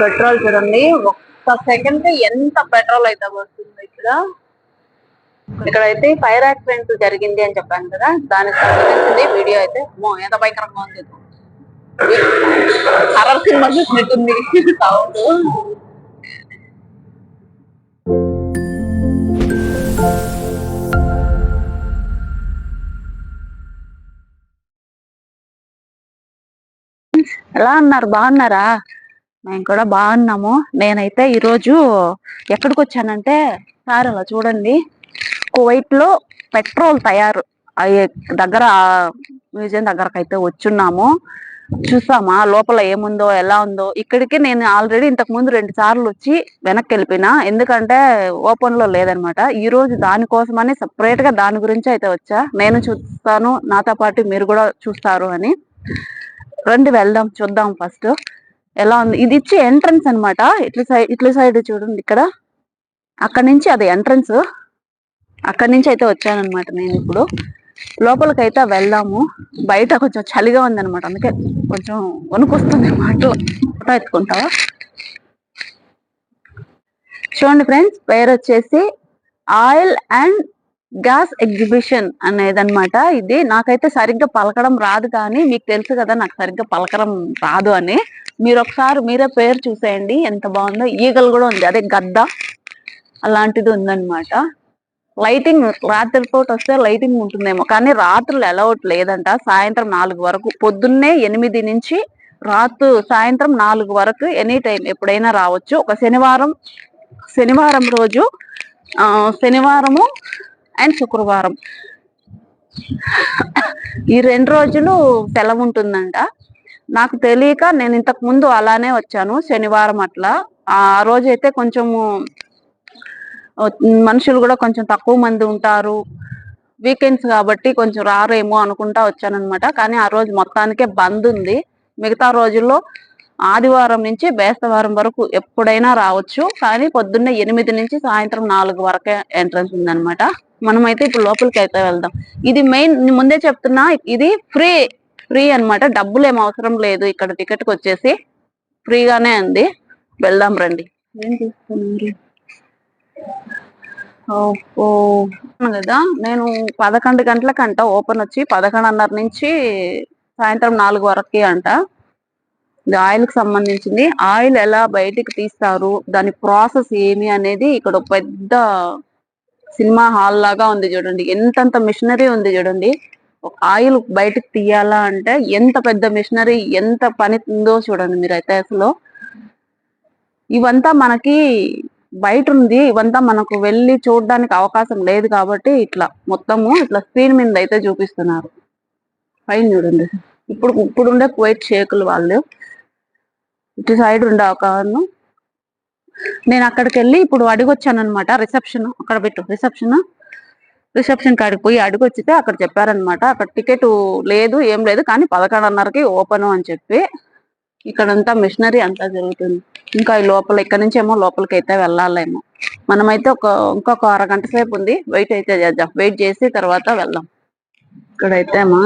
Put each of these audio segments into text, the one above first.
Petrol చూడండి. ఒక్క సెకండ్కి ఎంత పెట్రోల్ అయితే వస్తుంది ఇక్కడ. ఇక్కడైతే ఫైర్ యాక్సిడెంట్ జరిగింది అని చెప్పాను కదా. దానికి సంబంధించింది వీడియో అయితే ఎంత భయంకరంగా ఉంది. హర్రర్ సినిమా చూసినట్టుంది. సౌండ్. ఎలా అన్నారు బాగున్నారా? మేము కూడా బాగున్నాము నేనైతే ఈరోజు ఎక్కడికి వచ్చానంటే సార్ అలా చూడండి. కువైట్లో పెట్రోల్ తయారు అయ్యే దగ్గర మ్యూజియం దగ్గరకు అయితే వచ్చున్నాము. చూసామా లోపల ఏముందో ఎలా ఉందో. ఇక్కడికి నేను ఆల్రెడీ ఇంతకు ముందు రెండు సార్లు వచ్చి వెనక్కి వెళ్ళిపోయినా. ఎందుకంటే ఓపెన్లో లేదనమాట. ఈ రోజు దానికోసమని సపరేట్గా దాని గురించి అయితే వచ్చా. నేను చూస్తాను నాతో పాటు మీరు కూడా చూస్తారు అని. రండి వెళ్దాం చూద్దాం ఫస్ట్. ఎలా ఉంది? ఇది ఇచ్చి ఎంట్రన్స్ అనమాట ఇట్ల సైడ్ ఇట్ల సైడ్ చూడండి ఇక్కడ. అక్కడ నుంచి అది ఎంట్రన్స్ అక్కడి నుంచి అయితే వచ్చానమాట నేను ఇప్పుడు. లోపలికి అయితే వెళ్దాము. బయట కొంచెం చలిగా ఉంది అనమాట అందుకే కొంచెం వణుకొస్తుంది అన్నమాట. ఫోటో ఎత్తుకుంటావా? చూడండి ఫ్రెండ్స్ పేరు వచ్చేసి ఆయిల్ అండ్ గ్యాస్ ఎగ్జిబిషన్ అనేది అనమాట ఇది. నాకైతే సరిగ్గా పలకడం రాదు కానీ మీకు తెలుసు కదా నాకు సరిగ్గా పలకడం రాదు అని. మీరు ఒకసారి మీరే పేరు చూసేయండి. ఎంత బాగుందో ఈగలు కూడా ఉంది. అదే గద్ద అలాంటిది ఉందన్నమాట. లైటింగ్ రాత్రిపూట వస్తే లైటింగ్ ఉంటుందేమో. కానీ రాత్రులు అలౌట్ లేదంట. సాయంత్రం నాలుగు వరకు. పొద్దున్నే ఎనిమిది నుంచి రాత్రు సాయంత్రం నాలుగు వరకు ఎనీ టైం ఎప్పుడైనా రావచ్చు. ఒక శనివారం శనివారం రోజు శనివారము అండ్ శుక్రవారం. ఈ రెండు రోజులు సెలవు ఉంటుందంట. నాకు తెలియక నేను ఇంతకు ముందు అలానే వచ్చాను శనివారం అట్లా. ఆ రోజు అయితే కొంచెము మనుషులు కూడా కొంచెం తక్కువ మంది ఉంటారు. వీకెండ్స్ కాబట్టి కొంచెం రారేమో అనుకుంటా వచ్చానమాట కానీ ఆ రోజు మొత్తానికే బంద్ ఉంది. మిగతా రోజుల్లో ఆదివారం నుంచి బేస్తవారం వరకు ఎప్పుడైనా రావచ్చు. కానీ పొద్దున్నే ఎనిమిది నుంచి సాయంత్రం నాలుగు వరకే ఎంట్రన్స్ ఉందనమాట మనమైతే ఇప్పుడు లోపలికి అయితే వెళ్దాం. ఇది మెయిన్ ముందే చెప్తున్నా ఇది ఫ్రీ ఫ్రీ అన్నమాట. డబ్బులు ఏం అవసరం లేదు. ఇక్కడ టికెట్కి వచ్చేసి ఫ్రీగానే ఉంది. వెళ్దాం రండి. ఏం ఓ కదా. నేను పదకొండు గంటలకంట ఓపెన్ వచ్చి పదకొండున్నర నుంచి సాయంత్రం నాలుగు వరకే అంట. ఇది ఆయిల్కి సంబంధించింది. ఆయిల్ ఎలా బయటికి తీస్తారు? దాని ప్రాసెస్ ఏమి అనేది ఇక్కడ పెద్ద సినిమా హాల్ లాగా ఉంది చూడండి. ఎంతంత మిషనరీ ఉంది చూడండి. ఆయిల్ బయటకు తీయాలా అంటే ఎంత పెద్ద మిషనరీ ఎంత పని ఉందో చూడండి మీరు అయితే అసలు ఇవంతా మనకి బయట ఉంది ఇవంతా మనకు వెళ్ళి చూడడానికి అవకాశం లేదు కాబట్టి ఇట్లా మొత్తము ఇట్లా స్క్రీన్ మీద అయితే చూపిస్తున్నారు. పైన చూడండి. ఇప్పుడు ఇప్పుడు ఉండే కువైట్ షేకులు వాళ్ళు. ఇటు సైడ్ ఉండే ఒక నేను అక్కడికి వెళ్ళి ఇప్పుడు అడిగొచ్చాను అనమాట రిసెప్షన్. అక్కడ పెట్టు రిసెప్షన్. రిసెప్షన్ కాడికి పోయి అడిగొచ్చితే అక్కడ చెప్పారనమాట అక్కడ టికెట్ లేదు ఏం లేదు కానీ పదకొండున్నరకి ఓపెన్ అని చెప్పి ఇక్కడంతా మిషనరీ అంతా జరుగుతుంది ఇంకా ఈ లోపల ఇక్కడ నుంచి ఏమో లోపలికి అయితే వెళ్ళాలేమో మనమైతే ఒక ఇంకొక అరగంట సేపు ఉంది వెయిట్ అయితే చేద్దాం వెయిట్ చేసి తర్వాత వెళ్దాం ఇక్కడైతే మా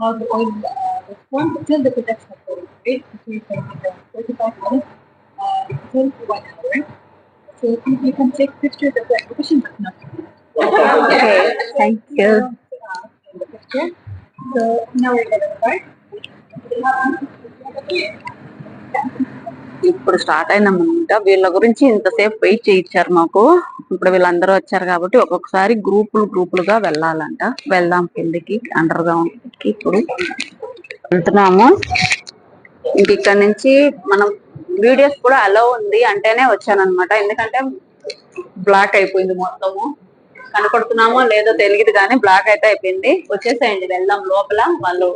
How the uh, the production of oil. Right? Between 45 minutes uh, hour. So you, you can take pictures of the exhibition, but not Okay, thank you. So now we're going to start. ఇప్పుడు start అయినామన్నమాట వీళ్ళ గురించి ఇంతసేపు wait చేయించారు మాకు ఇప్పుడు వీళ్ళందరూ వచ్చారు కాబట్టి ఒక్కొక్కసారి గ్రూపులు గ్రూపులుగా వెళ్ళాలంట వెళ్దాం కిందకి అండర్ గ్రౌండ్కి ఇప్పుడు వెళ్తున్నాము ఇంక ఇక్కడ నుంచి మనం వీడియోస్ కూడా అలో ఉంది అంటేనే వచ్చానన్నమాట. ఎందుకంటే బ్లాక్ అయిపోయింది మొత్తము. కనపడుతున్నామో లేదో తెలియదు కానీ బ్లాక్ అయితే అయిపోయింది. వచ్చేసేయండి వెళ్దాం లోపల వాళ్ళు.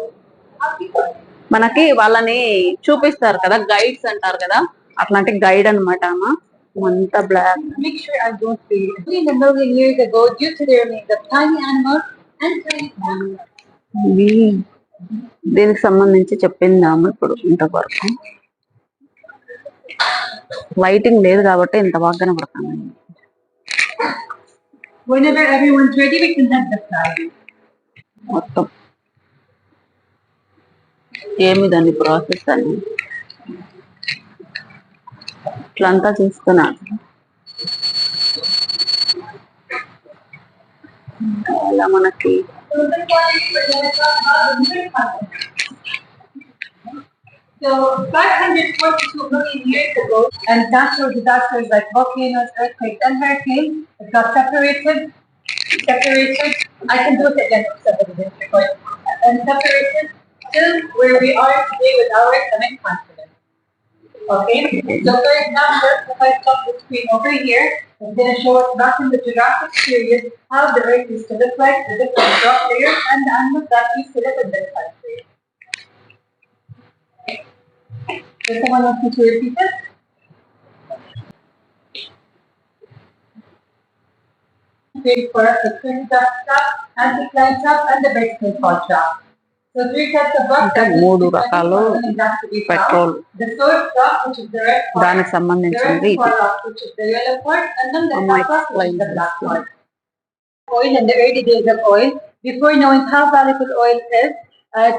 మనకి వాళ్ళని చూపిస్తారు కదా గైడ్స్ అంటారు కదా. అట్లాంటి గైడ్ అనమాట అంతా బ్లాక్ దీనికి సంబంధించి చెప్పింది ఆమె ఇప్పుడు ఇంతవరకు. లైటింగ్ లేదు కాబట్టి ఇంత బాగా side. మొత్తం. ఏమి దాని ప్రాసెస్ అని? ఇట్లంతా చూస్తున్నా. అలా మనకి So 542 million years ago, and natural disasters like volcanoes, earthquakes, and hurricanes got separated, separated. I can do it again and separated till where we are today with our seven continents. Okay, so for example, if I stop the screen over here, it's going to show us back in the Jurassic period how the Earth used to look like, the different rock layers, and the animals that used to live in this country. Does someone want me to repeat it? Three for us, the twin duck trap, anti-climb trap, and the basement fall trap. So three types of rocks. ఇంకా మూడు రకాలు petrol The source rock, which is the red part, దానికి the సంబంధించినది red ఇది part rock, which is the yellow part, and then the I'ma top rock, which is explain the black this part. Oil in the early days of oil, before knowing how valuable oil is, uh, it's, uh, uh,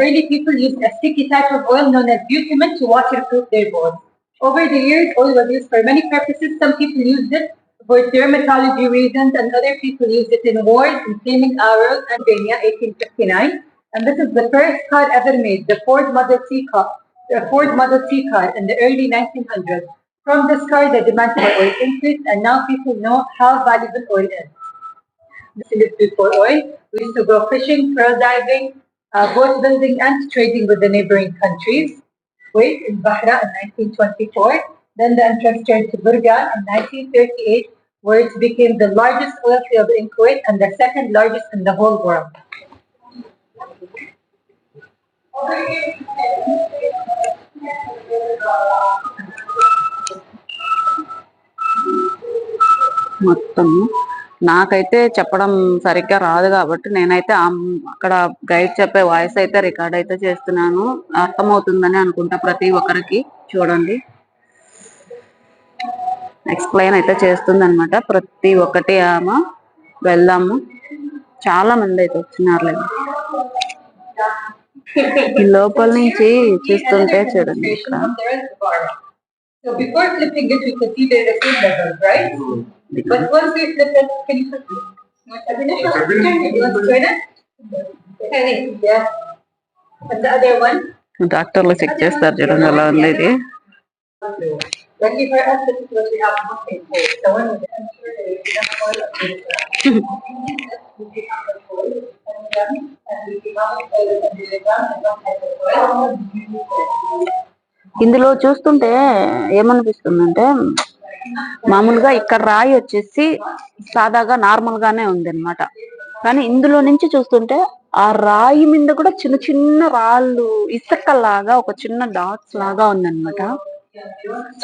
early people used a sticky type of oil known as bitumen to waterproof their boards. Over the years, oil was used for many purposes. Some people used it for dermatology reasons, and other people used it in wars, in flaming arrows, and Pennsylvania, 1859. And this is the first car ever made, the Ford Model T car, the Ford Model T car in the early 1900s. From this car, the demand for oil increased, and now people know how valuable oil is. This is before oil. We used to go fishing, pearl diving, uh, boat building, and trading with the neighboring countries. Kuwait in Bahra in 1924. Then the entrance turned to Burgan in 1938, where it became the largest oil field in Kuwait and the second largest in the whole world. మొత్తం నాకైతే చెప్పడం సరిగ్గా రాదు కాబట్టి నేనైతే అక్కడ guide చెప్పే voice అయితే రికార్డ్ అయితే చేస్తున్నాను. అర్థమవుతుందని అనుకుంటా ప్రతి ఒక్కరికి చూడండి. ఎక్స్ప్లెయిన్ అయితే చేస్తుంది అనమాట ప్రతి ఒక్కటి ఆమె వెళ్దాము. చాలా మంది అయితే వచ్చినారులే. ఈ లోపల నుంచి చూస్తుంటే చూడండి ఇక్కడ. So before flipping it, we could see the same levels, right? But once we flip it, can you flip it? You. You? డాక్టర్లు చెక్ చేస్తారు చూడండి ఎలా ఉంది ఇది ఇందులో చూస్తుంటే ఏమనిపిస్తుందంటే మామూలుగా ఇక్కడ రాయి వచ్చేసి సాదాగా నార్మల్ గానే ఉంది అనమాట కానీ ఇందులో నుంచి చూస్తుంటే ఆ రాయి మీద కూడా చిన్న చిన్న రాళ్ళు ఇసుకలాగా ఒక చిన్న డాట్స్ లాగా ఉందన్నమాట.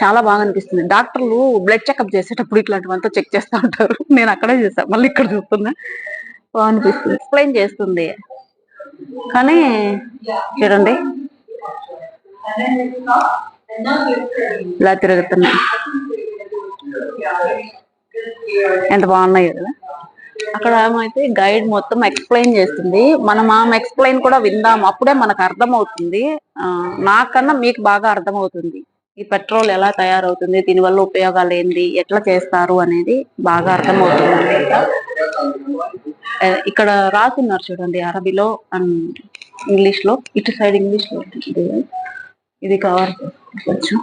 చాలా బాగా అనిపిస్తుంది. డాక్టర్లు బ్లడ్ చెకప్ చేసేటప్పుడు ఇట్లాంటివంతా చెక్ చేస్తూ ఉంటారు. నేను అక్కడే చేసా మళ్ళీ ఇక్కడ చూస్తున్నా. బాగా అనిపిస్తుంది. ఎక్స్ప్లెయిన్ చేస్తుంది. కానీ చూడండి. ఇలా తిరుగుతున్నాయి ఎంత బాగున్నాయి కదా. అక్కడ ఏమైతే గైడ్ మొత్తం ఎక్స్ప్లెయిన్ చేస్తుంది. మనం ఆమె ఎక్స్ప్లెయిన్ కూడా విందాం. అప్పుడే మనకు అర్థమవుతుంది. నాకన్నా మీకు బాగా అర్థం అవుతుంది ఈ పెట్రోల్ ఎలా తయారవుతుంది? దీనివల్ల ఉపయోగాలు ఏంది? ఎట్లా చేస్తారు అనేది బాగా అర్థం అవుతుంది ఇక్కడ రాసున్నారు చూడండి అరబీలో అండ్ ఇంగ్లీష్లో ఇటు సైడ్ ఇంగ్లీష్లో ఇది కవర్ చేసుకోవచ్చు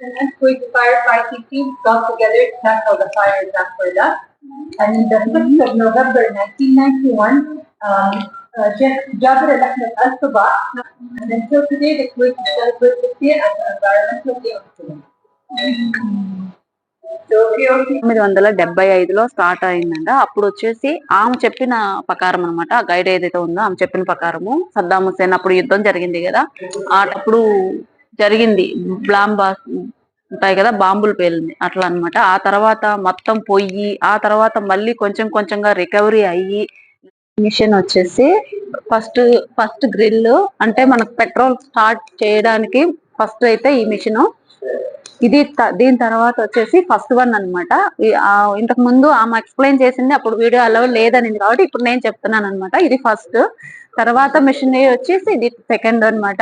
And quick firefighting teams got together to tackle the fires after that. And in the 6th of November 1991, um, uh, Ja- Jabir al-Ahmed al-Sabah, and until today, the Kuwait celebrates this year as the Environmental Day of Kuwait. తొమ్మిది వందల డెబ్బై ఐదులో start అయిందంట. అప్పుడు వచ్చేసి ఆమె చెప్పిన ప్రకారం అనమాట గైడ్ ఏదైతే ఉందో ఆమె చెప్పిన ప్రకారము సద్దాం హుసేన్ అప్పుడు యుద్ధం జరిగింది కదా. అప్పుడు జరిగింది. బ్లాంబాస్ ఉంటాయి కదా బాంబులు పేలింది. అట్లా అనమాట ఆ తర్వాత మొత్తం పొయ్యి ఆ తర్వాత మళ్ళీ కొంచెం కొంచెంగా రికవరీ అయ్యి మిషన్ వచ్చేసి ఫస్ట్ ఫస్ట్ గ్రిల్ అంటే మనకు పెట్రోల్ స్టార్ట్ చేయడానికి ఫస్ట్ అయితే ఈ మిషన్ ఇది త- దీని తర్వాత వచ్చేసి ఫస్ట్ వన్ అనమాట ఇంతకు ముందు ఆమె ఎక్స్ప్లెయిన్ చేసింది అప్పుడు వీడియో అలా లేదనింది కాబట్టి ఇప్పుడు నేను చెప్తున్నాను అనమాట ఇది ఫస్ట్ తర్వాత మిషన్ వచ్చేసి ఇది సెకండ్ అన్నమాట.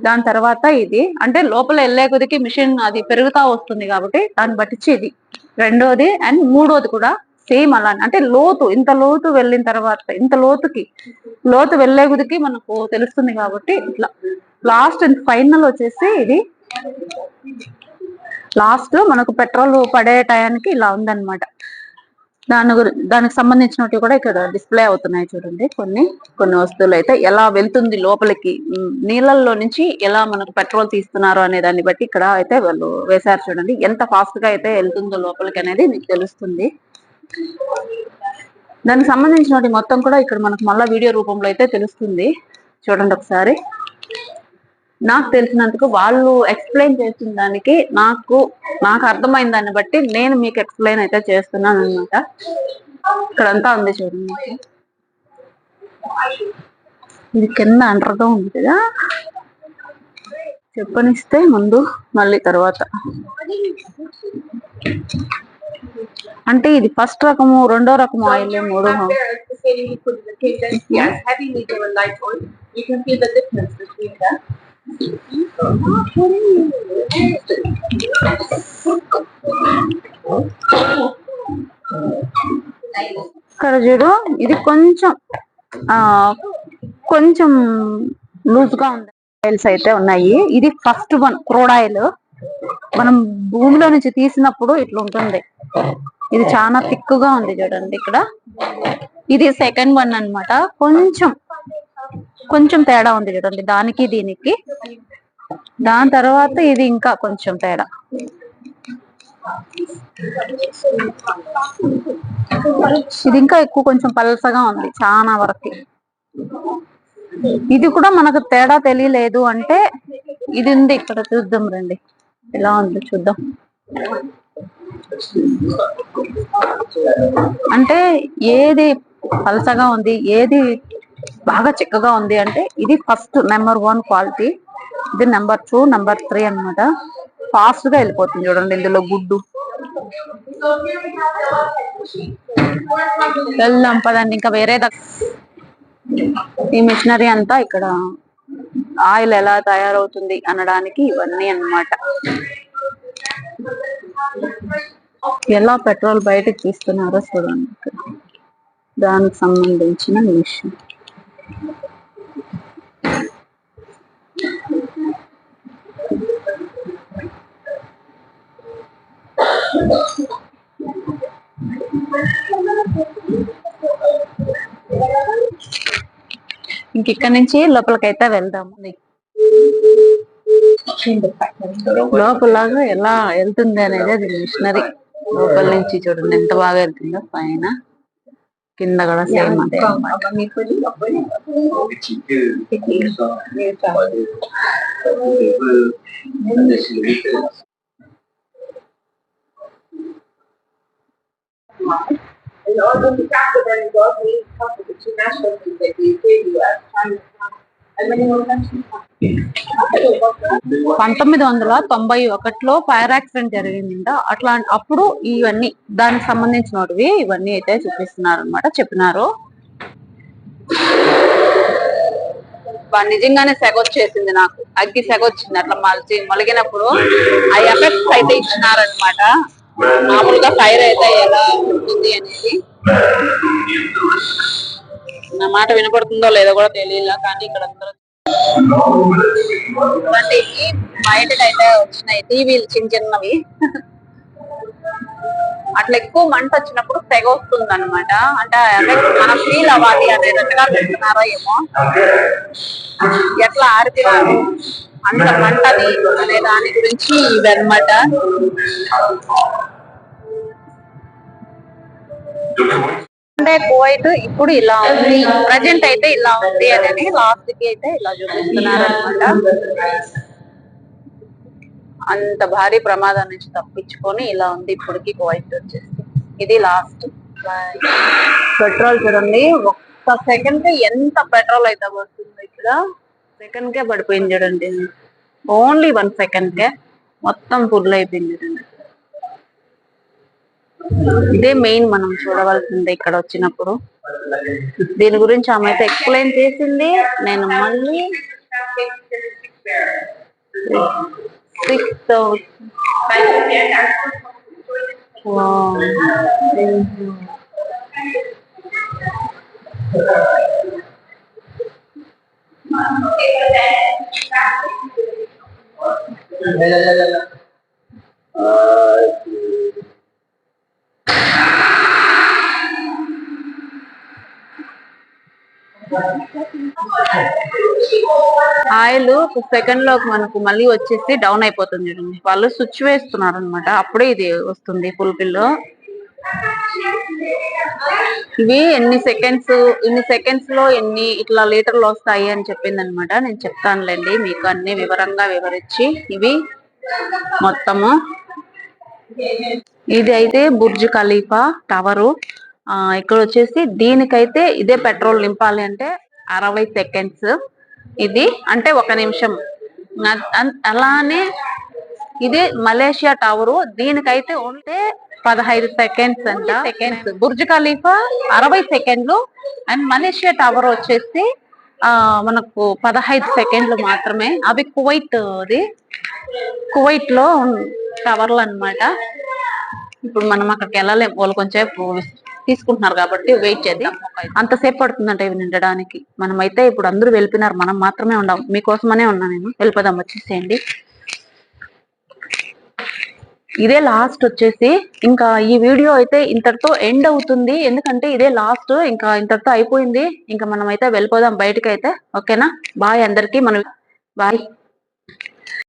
దాని తర్వాత ఇది. అంటే లోపల వెళ్ళే కొద్దికి మిషన్ అది పెరుగుతా వస్తుంది కాబట్టి దాన్ని బట్టించి ఇది. రెండోది అండ్ మూడోది కూడా సేమ్ అలా అంటే లోతు ఇంత లోతు వెళ్ళిన తర్వాత ఇంత లోతుకి లోతు వెళ్ళే కొద్దికి మనకు తెలుస్తుంది కాబట్టి ఇట్లా. లాస్ట్ అండ్ ఫైనల్ వచ్చేసి ఇది లాస్ట్ మనకు పెట్రోల్ పడే టయానికి ఇలా ఉందన్నమాట. దాని గురించి దానికి సంబంధించినట్టు కూడా ఇక్కడ డిస్ప్లే అవుతున్నాయి చూడండి. కొన్ని కొన్ని వస్తువులు అయితే ఎలా వెళ్తుంది లోపలికి నీళ్ళల్లో నుంచి ఎలా మనకు పెట్రోల్ తీస్తున్నారు అనే దాన్ని బట్టి ఇక్కడ అయితే వాళ్ళు వేశారు చూడండి. ఎంత ఫాస్ట్గా అయితే వెళ్తుందో లోపలికి అనేది మీకు తెలుస్తుంది. దానికి సంబంధించినటువంటి మొత్తం కూడా ఇక్కడ మనకు మళ్ళీ వీడియో రూపంలో అయితే తెలుస్తుంది. చూడండి ఒకసారి. నాకు తెలిసినందుకు వాళ్ళు ఎక్స్ప్లెయిన్ చేసిన దానికి నాకు నాకు అర్థమైన దాన్ని బట్టి నేను మీకు ఎక్స్ప్లెయిన్ అయితే చేస్తున్నాను అనమాట ఇక్కడంతా ఉంది చూడండి. ఇది కింద అండర్గా ఉంది కదా? చెప్పనిస్తే ముందు మళ్ళీ తర్వాత. అంటే ఇది ఫస్ట్ రకము రెండో రకము ఆయిల్ మూడో Back ఇక్కడ చూడు ఇది కొంచెం ఆ కొంచెం లూజ్గా ఉంది ఆయిల్స్ అయితే ఉన్నాయి. ఇది ఫస్ట్ వన్ క్రోడ్ ఆయిల్ మనం భూమిలో నుంచి తీసినప్పుడు ఇట్లుంటుంది ఇది చాలా థిక్గా ఉంది చూడండి ఇక్కడ. ఇది సెకండ్ వన్ అనమాట కొంచెం కొంచెం తేడా ఉంది చూడండి దానికి దీనికి. దాని తర్వాత ఇది ఇంకా కొంచెం తేడా. ఇది ఇంకా ఎక్కువ కొంచెం పలసగా ఉంది చాలా వరకు. ఇది కూడా మనకు తేడా తెలియలేదు అంటే ఇది ఉంది ఇక్కడ చూద్దాం రండి. ఎలా ఉంది చూద్దాం. అంటే ఏది పలసగా ఉంది ఏది బాగా చిక్కగా ఉంది అంటే ఇది ఫస్ట్ నెంబర్ వన్ క్వాలిటీ ఇది నెంబర్ టూ నెంబర్ త్రీ అన్నమాట. ఫాస్ట్గా వెళ్ళిపోతుంది చూడండి ఇందులో గుడ్డు. వెళ్దాం పదండి ఇంకా వేరే ఈ మిషనరీ అంతా ఇక్కడ ఆయిల్ ఎలా తయారవుతుంది అనడానికి ఇవన్నీ అన్నమాట. ఎలా పెట్రోల్ బయట తీస్తున్నారో చూడండి. దానికి సంబంధించిన మిషన్ ఇంక ఇక్కడ నుంచి లోపలికైతే వెళ్దాము. లోపలగా ఎలా వెళ్తుంది అనేది అది మిషనరీ లోపల నుంచి చూడండి. ఎంత బాగా వెళ్తుందో పైన. కింద కూడా సేమ్ అంతే అన్నమాట. And although the capital then was main hub of the two national things like the UK, US, China, and many more countries. పంతొమ్మిది వందల తొంభై ఒకటిలో ఫైర్ యాక్సిడెంట్ జరిగిందంట. అట్లా అప్పుడు ఇవన్నీ దానికి సంబంధించినవి ఇవన్నీ అయితే చూపిస్తున్నారు అనమాట చెప్పినారు నిజంగానే సెగ వచ్చేసింది నాకు. అగ్గి సెగ వచ్చింది. అట్లా మలిచి మొలిగినప్పుడు ఆ ఎఫెక్ట్స్ అయితే ఇచ్చినారనమాట మామూలుగా ఫైర్ అయితే ఎలా ఉంటుంది అనేది. నా మాట వినపడుతుందో లేదో కూడా తెలియదు కానీ ఇక్కడ అందరూ ఇలాంటి బయటకు అయితే వచ్చినాయి టీవీలు చిన్న చిన్నవి. అట్లా ఎక్కువ మంట వచ్చినప్పుడు తెగ వస్తుంది అనమాట అంటే మనం ఫీల్ అవ్వాలి అనేటట్టుగా పెడుతున్నారో ఏమో. ఎట్లా ఆరిపినారు అంత మంటని అనే దాని గురించి ఇదన్నమాట. అంటే కువైట్ ఇప్పుడు ఇలా ఉంది. ప్రజెంట్ అయితే ఇలా ఉంది అనేది లాస్ట్కి అయితే ఇలా చూపిస్తున్నారు అనమాట అంత భారీ ప్రమాదం నుంచి తప్పించుకొని ఇలా ఉంది ఇప్పటికి కువైట్ వచ్చేసి. ఇది లాస్ట్. పెట్రోల్ చూడండి. ఒక్క సెకండ్కి ఎంత పెట్రోల్ అయితే పడుతుంది ఇక్కడ. సెకండ్ కే పడిపోయింది చూడండి. ఓన్లీ వన్ సెకండ్ కే మొత్తం ఫుల్ అయిపోయింది చూడండి. ఇదే మెయిన్ మనం చూడవలసింది ఇక్కడ వచ్చినప్పుడు. దీని గురించి ఆమె అయితే ఎక్స్ప్లెయిన్ చేసింది. నేను మళ్ళీ సిక్స్ ఆయిల్ సెకండ్లో మనకు మళ్ళీ వచ్చేసి డౌన్ అయిపోతుంది చూడండి. వాళ్ళు స్విచ్ వేస్తున్నారు అనమాట అప్పుడే ఇది వస్తుంది ఫుల్ బిల్ ఇవి ఎన్ని సెకండ్స్ ఇన్ని సెకండ్స్లో ఎన్ని ఇట్లా లీటర్లు వస్తాయి అని చెప్పింది అనమాట నేను చెప్తానులేండి. మీకు అన్ని వివరంగా వివరించి ఇవి మొత్తము. ఇది అయితే బుర్జ్ ఖలీఫా టవరు. ఆ, ఇక్కడ వచ్చేసి దీనికైతే ఇదే పెట్రోల్ నింపాలి అంటే అరవై సెకండ్స్. ఇది అంటే ఒక నిమిషం. అలానే ఇది మలేషియా టవరు. దీనికైతే ఉంటే పదహైదు సెకండ్స్ అంట. సెకండ్స్. బుర్జ్ ఖలీఫా అరవై సెకండ్లు అండ్ మలేషియా టవర్ వచ్చేసి ఆ మనకు పదహైదు సెకండ్లు మాత్రమే. అవి కువైట్ ది కువైట్లో టవర్లు అన్నమాట. ఇప్పుడు మనం అక్కడికి వెళ్ళలేం. వాళ్ళు కొంచెం తీసుకుంటున్నారు కాబట్టి వెయిట్ చేద్దాం. అంతసేపు పడుతుందంట ఇవి నిండడానికి. మనం అయితే ఇప్పుడు అందరూ వెళ్ళిపోయినారు. మనం మాత్రమే ఉండం. మీకోసమనే ఉన్నా నేను. వెళ్ళిపోదాం వచ్చేసేయండి. ఇదే లాస్ట్ వచ్చేసి ఇంకా ఈ వీడియో అయితే ఇంతటితో ఎండ్ అవుతుంది. ఎందుకంటే ఇదే లాస్ట్. ఇంకా ఇంతటితో అయిపోయింది. ఇంకా మనం అయితే వెళ్ళిపోదాం బయటకి అయితే ఓకేనా? బాయ్ అందరికి. మనం బాయ్.